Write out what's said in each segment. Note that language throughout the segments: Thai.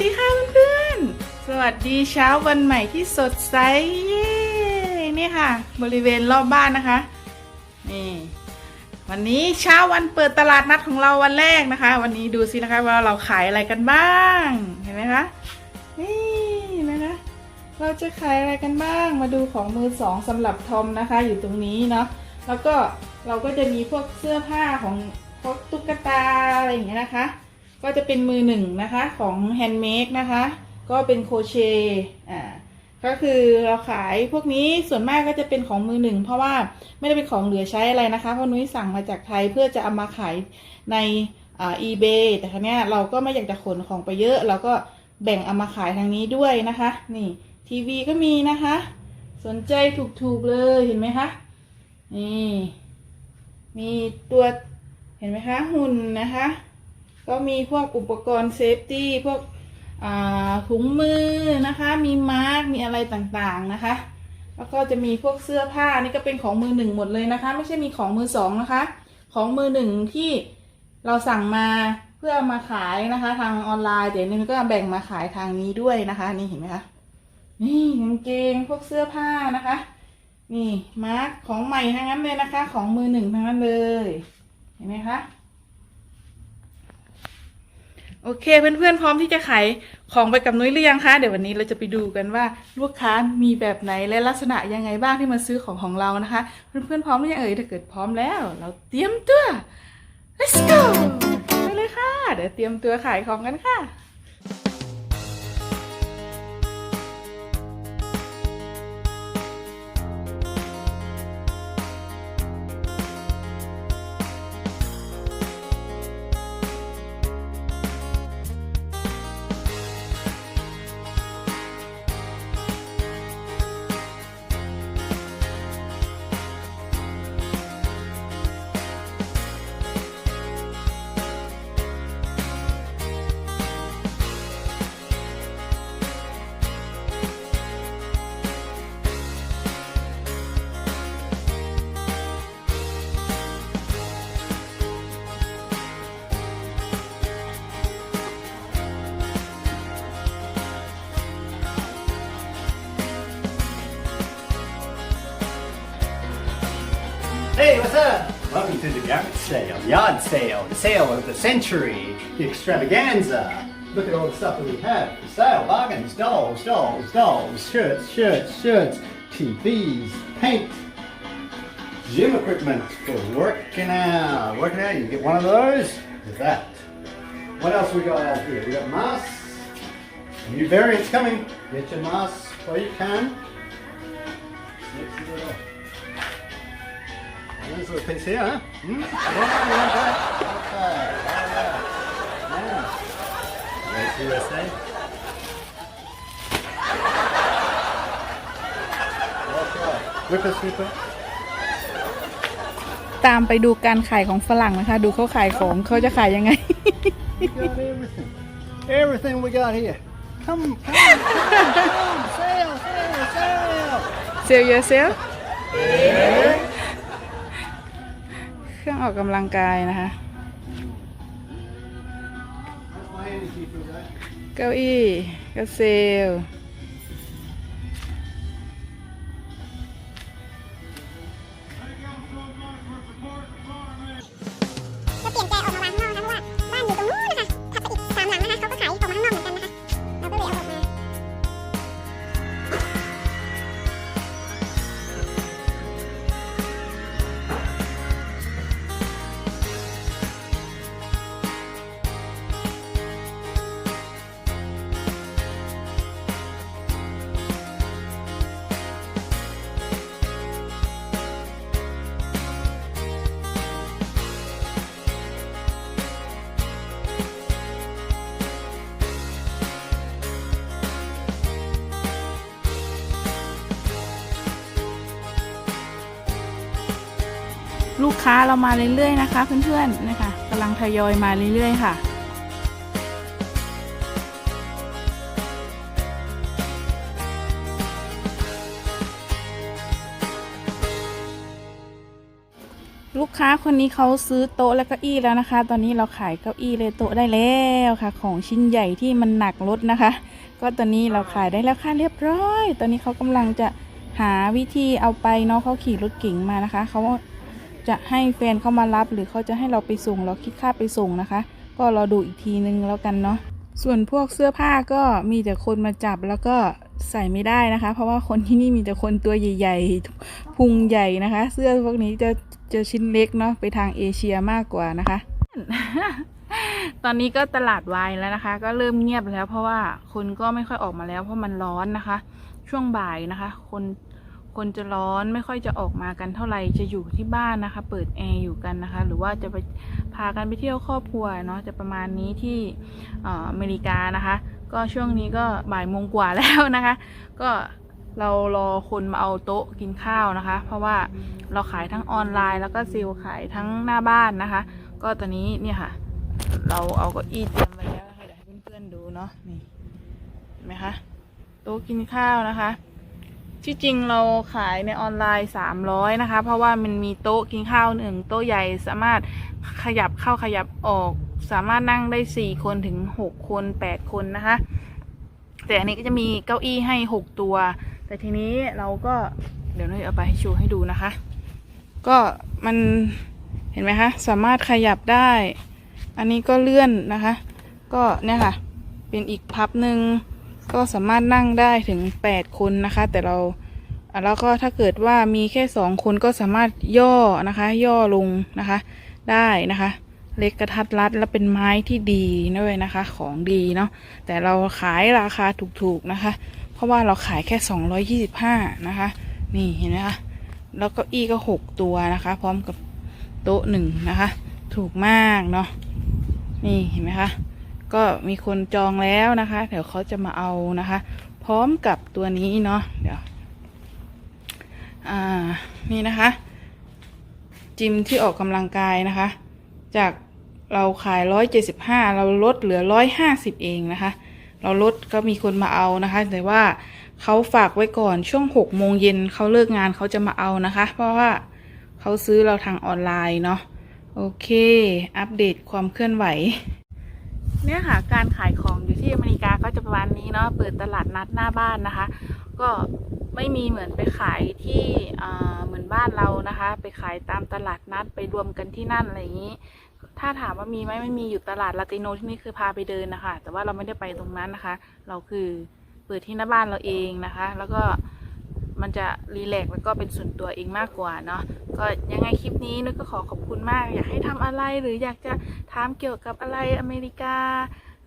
ดีค่ะเพื่อนๆ สวัสดีเช้าวันใหม่ที่สดใสเย้นี่ค่ะ บริเวณรอบบ้านนะคะ นี่ วันนี้เช้าวันเปิดตลาดนัดของเราวันแรกนะคะ วันนี้ดูสินะคะว่าเราขายอะไรกันบ้าง เห็นไหมคะ นี่นไหมคะ เราจะขายอะไรกันบ้าง มาดูของมือสองสำหรับทอมนะคะ อยู่ตรงนี้เนาะ แล้วก็เราก็จะมีพวกเสื้อผ้าของพวกตุ๊กตาอะไรอย่างเงี้ยนะคะ ก็จะเป็นมือหนึ่งนะคะของแฮนด์เมดนะคะ ก็เป็นโคเชอ่าก็คือเราขายพวกนี้ส่วนมากก็จะเป็นของมือหนึ่งเพราะว่าไม่ได้เป็นของเหลือใช้อะไรนะคะเพราะนุ้ยสั่งมาจากไทยเพื่อจะเอามาขายในอ่า eBay แต่ครั้นี้ยเราก็ไม่อยากจะขนของไปเยอะ เราก็แบ่งเอามาขายทางนี้ด้วยนะคะ นี่ทีวีก็มีนะคะ สนใจถูกๆเลยเห็นไหมคะนี่มีตัวเห็นไหมคะหุ่นนะคะ ก็มีพวกอุปกรณ์เซฟตี้พวกถุงมือนะคะ มีมาร์กมีอะไรต่างๆนะคะ แล้วก็จะมีพวกเสื้อผ้านี่ก็เป็นของมือหนึ่งหมดเลยนะคะ ไม่ใช่มีของมือสองนะคะ ของมือหนึ่งที่เราสั่งมาเพื่อมาขายนะคะ ทางออนไลน์เดี๋ยวนี้ก็แบ่งมาขายทางนี้ด้วยนะคะ นี่เห็นไหมคะนี่กางเกงพวกเสื้อผ้านะคะ นี่มาร์กของใหม่ทั้งนั้นเลยนะคะ ของมือหนึ่งทั้งนั้นเลย เห็นไหมคะ โอเคเพื่อนๆพร้อมที่จะขายของไปกับนุ้ยหรือยังคะเดี๋ยววันนี้เราจะไปดูกันว่าลูกค้ามีแบบไหนและลักษณะยังไงบ้างที่มาซื้อของของเรานะคะ เพื่อนๆพร้อมหรือยังเอ่ยถ้าเกิดพร้อมแล้ว เราเตรียมตัว let's go ไปเลยค่ะ เดี๋ยวเตรียมตัวขายของกันค่ะ Welcome to the garment sale, yard sale, the sale of the century, the extravaganza. Look at all the stuff that we have for sale. Bargains, dolls, dolls, dolls, shirts, shirts, shirts, TVs, paint, gym equipment for working out. Working out, you get one of those with that. What else we got out here? We got masks. New variants coming. Get your masks while you can. Nice little piece here, huh? Hmm? Yeah, you want that? Okay. Yeah. Nice USA. Okay. Whipper sweeper. ตามไปดูการขายของฝรั่งนะคะ ดูเขาขายของเขาจะขายยังไง We got everything. Everything we got here. Come, come, come, sale, sale, sale. Sell yourself เครื่ ออกกำลังกายนะคะ เก้าอี้กระเซล ลูกค้าเรามาเรื่อยๆนะคะ เพื่อนๆนะคะกำลังทยอยมาเรื่อยๆค่ะลูกค้าคนนี้เขาซื้อโต๊ะและเก้าอี้แล้วนะคะ ตอนนี้เราขายเก้าอี้เลยโต๊ะได้แล้วค่ะ ของชิ้นใหญ่ที่มันหนักลดนะคะ ก็ตอนนี้เราขายได้แล้วค่ะเรียบร้อย ตอนนี้เขากำลังจะหาวิธีเอาไปเนาะเขาขี่รถเก๋งมานะคะเขา จะให้แฟนเข้ามารับหรือเขาจะให้เราไปส่งเราคิดค่าไปส่งนะคะ ก็รอดูอีกทีนึงแล้วกันเนาะส่วนพวกเสื้อผ้าก็มีแต่คนมาจับแล้วก็ใส่ไม่ได้นะคะ เพราะว่าคนที่นี่มีแต่คนตัวใหญ่ๆพุงใหญ่นะคะ เสื้อพวกนี้จะจะชิ้นเล็กเนาะไปทางเอเชียมากกว่านะคะ ตอนนี้ก็ตลาดวายแล้วนะคะ ก็เริ่มเงียบแล้ว เพราะว่าคนก็ไม่ค่อยออกมาแล้วเพราะมันร้อนนะคะ ช่วงบ่ายนะคะ คน คนจะร้อนไม่ค่อยจะออกมากันเท่าไหร่จะอยู่ที่บ้านนะคะ เปิดแอร์อยู่กันนะคะ หรือว่าจะไปพากันไปเที่ยวครอบครัวเนาะจะประมาณนี้ที่เอออเมริกานะคะ ก็ช่วงนี้ก็บ่ายโมงกว่าแล้วนะคะ ก็เรารอคนมาเอาโต๊ะกินข้าวนะคะ เพราะว่าเราขายทั้งออนไลน์ แล้วก็ซีลขายทั้งหน้าบ้านนะคะ ก็ตอนนี้เนี่ยค่ะ เราเอาเก้าอี้เตรียมไว้แล้วนะคะเดี๋ยวให้เพื่อนๆดูเนาะนี่เห็นไหมคะโต๊ะกินข้าวนะคะ ที่จริงเราขายในออนไลน์สามร้อยนะคะ เพราะว่ามันมีโต๊ะกินข้าวหนึ่งโต๊ะใหญ่สามารถขยับเข้าขยับออก สามารถนั่งได้สี่คนถึงหกคนแปดคนนะคะ แต่อันนี้ก็จะมีเก้าอี้ให้หกตัว แต่ทีนี้เราก็เดี๋ยวเราเอาไปให้ชว์ให้ดูนะคะ ก็มันเห็นไหมคะ สามารถขยับได้ อันนี้ก็เลื่อนนะคะ ก็เนี่ยค่ะ เป็นอีกพับหนึ่ง ก็สามารถนั่งได้ถึง 8 คนนะคะ แต่เราแล้วก็ถ้าเกิดว่ามีแค่ 2 คนก็สามารถย่อนะคะ ย่อลงนะคะ ได้นะคะ เล็กกระทัดรัดและเป็นไม้ที่ดีด้วยนะคะ ของดีเนาะแต่เราขายราคาถูกๆนะคะ เพราะว่าเราขายแค่ 225 นะคะ นี่เห็นไหมคะแล้วก็อี้ก็ 6 ตัวนะคะ พร้อมกับโต๊ะหนึ่งนะคะ ถูกมากเนาะนี่เห็นไหมคะ ก็มีคนจองแล้วนะคะ เดี๋ยวเขาจะมาเอานะคะ พร้อมกับตัวนี้เนาะเดี๋ยวอ่านี่นะคะ จิมที่ออกกำลังกายนะคะ จากเราขายร้อยเจ็ดสิบห้าเราลดเหลือร้อยห้าสิบเองนะคะ เราลดก็มีคนมาเอานะคะ แต่ว่าเขาฝากไว้ก่อนช่วงหกโมงเย็นเขาเลิกงานเขาจะมาเอานะคะ เพราะว่าเขาซื้อเราทางออนไลน์เนาะโอเค อัปเดตความเคลื่อนไหว เนี่ยค่ะการขายของอยู่ที่อเมริกาก็จะประมาณนี้เนาะเปิดตลาดนัดหน้าบ้านนะคะ ก็ไม่มีเหมือนไปขายที่เหมือนบ้านเรานะคะ ไปขายตามตลาดนัดไปรวมกันที่นั่นอะไรอย่างนี้ ถ้าถามว่ามีไหมไม่มีอยู่ตลาดลาติโนที่นี่คือพาไปเดินนะคะ แต่ว่าเราไม่ได้ไปตรงนั้นนะคะ เราคือเปิดที่หน้าบ้านเราเองนะคะ แล้วก็ มันจะรีแลกซ์แล้วก็เป็นส่วนตัวเองมากกว่าเนาะก็ยังไงคลิปนี้นุ้ยก็ขอขอบคุณมาก อยากให้ทำอะไรหรืออยากจะถามเกี่ยวกับอะไรอเมริกา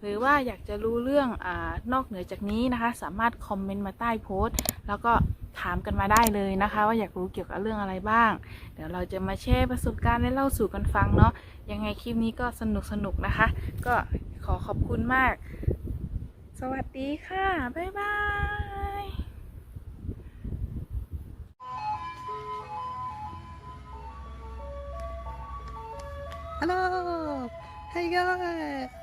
หรือว่าอยากจะรู้เรื่องอานอกเหนือจากนี้นะคะ สามารถคอมเมนต์มาใต้โพสต์ แล้วก็ถามกันมาได้เลยนะคะ ว่าอยากรู้เกี่ยวกับเรื่องอะไรบ้าง เดี๋ยวเราจะมาแชร์ประสบการณ์และเล่าสู่กันฟังเนาะยังไงคลิปนี้ก็สนุกสนุกนะคะ ก็ขอขอบคุณมาก สวัสดีค่ะ บ๊ายบาย Hello! How you?